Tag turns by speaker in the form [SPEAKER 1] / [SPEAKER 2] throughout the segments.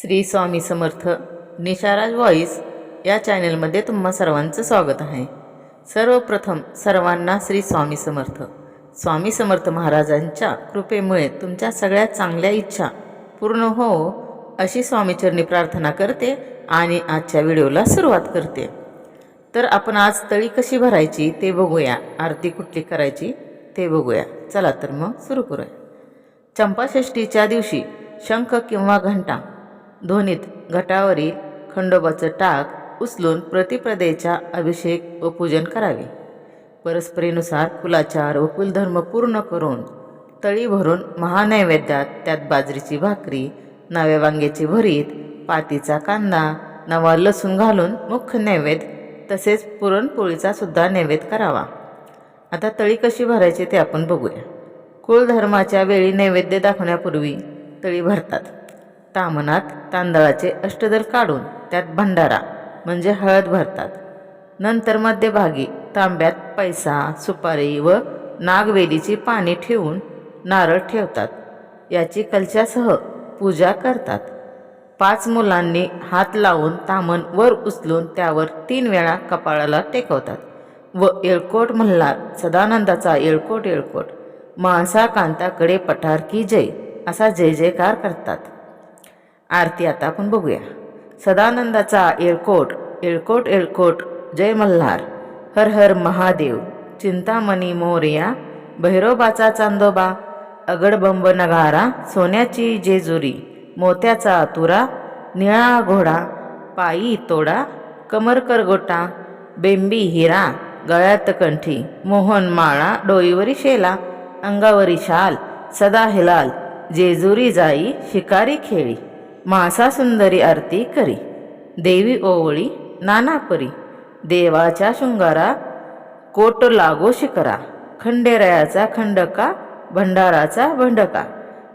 [SPEAKER 1] Shri Swami Samarth निशाराज voice या चॅनेलमध्ये तुम्हा सर्वांचं स्वागत आहे. सर्वप्रथम सर्वांना श्री स्वामी समर्थ. स्वामी समर्थ महाराजांच्या कृपेमुळे तुमच्या सगळ्या चांगल्या इच्छा पूर्ण हो अशी स्वामीचरणी प्रार्थना करते आणि आजच्या व्हिडिओला सुरुवात करते. तर आपण आज तळी कशी भरायची ते बघूया. आरती कुठली करायची ते बघूया. चला तर मग सुरू करूया. चंपाषष्ठीच्या दिवशी शंख किंवा घंटा ध्वनीत घटावरील खंडोबाचं टाक उचलून प्रतिप्रदेचा अभिषेक व पूजन करावे. परस्परेनुसार कुलाचार व कुलधर्म पूर्ण करून तळी भरून महानैवेद्यात त्यात बाजरीची भाकरी नव्या वांग्याची भरीत पातीचा कांदा नवा लसूण घालून मुख्य नैवेद्य तसेच पुरणपोळीचा सुद्धा नैवेद्य करावा. आता तळी कशी भरायची ते आपण बघूया. कुलधर्माच्या वेळी नैवेद्य दाखवण्यापूर्वी तळी भरतात. तामनात तांदळाचे अष्टदल काढून त्यात भंडारा म्हणजे हळद भरतात. नंतर मध्यभागी तांब्यात पैसा सुपारी व नागवेलीची पाने ठेवून नारळ ठेवतात. याची कलशासह पूजा करतात. पाच मुलांनी हात लावून तामन वर उचलून त्यावर तीन वेळा कपाळाला टेकवतात व येळकोट मल्हार सदानंदाचा येळकोट येळकोट माणसा कांताकडे पठार की जय असा जय जयकार करतात. आरती आता आपण बघूया. सदानंदाचा येळकोट येळकोट येळकोट जय मल्हार. हर हर महादेव. चिंतामणी मोरया. भैरोबाचा चांदोबा. अगडबंब नगारा. सोन्याची जेजुरी. मोत्याचा तुरा. निळा घोडा. पायी तोडा. कमरकर गोटा. बेंबी हिरा. गळ्यात कंठी. मोहन माळा. डोईवरी शेला. अंगावरी शाल. सदा हिलाल. जेजुरी जाई. शिकारी खेळी. मासा सुंदरी आरती करी. देवी ओवळी नानापरी देवाच्या शृंगारा कोट लागो शिकरा खंडेरायाचा खंडका भंडाराचा भंडका.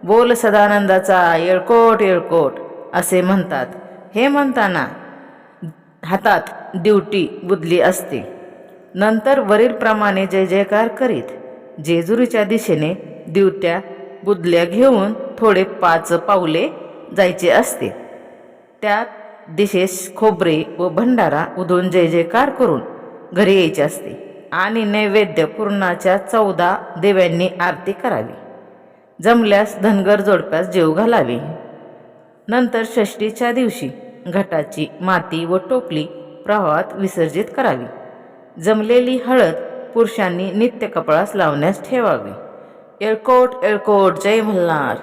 [SPEAKER 1] बोल सदानंदाचा येळकोट येळकोट असे म्हणतात. हे म्हणताना हातात ड्युटी बुदली असते. नंतर वरीलप्रमाणे जय जयकार करीत. जेजुरीच्या दिशेने दिवट्या बुदल्या घेऊन थोडे पाच पावले जायचे असते. त्यात दिशेस खोबरे व भंडारा उधळून जय जयकार करून घरी यायचे असते आणि नैवेद्य पूर्णाच्या चौदा देव्यांनी आरती करावी. जमल्यास धनगर जोडप्यास जेव घालावे. नंतर षष्टीच्या दिवशी घटाची माती व टोपली प्रवाहात विसर्जित करावी. जमलेली हळद पुरुषांनी नित्य कपळास लावण्यास ठेवावी. येळकोट एळकोट जय मल्हार!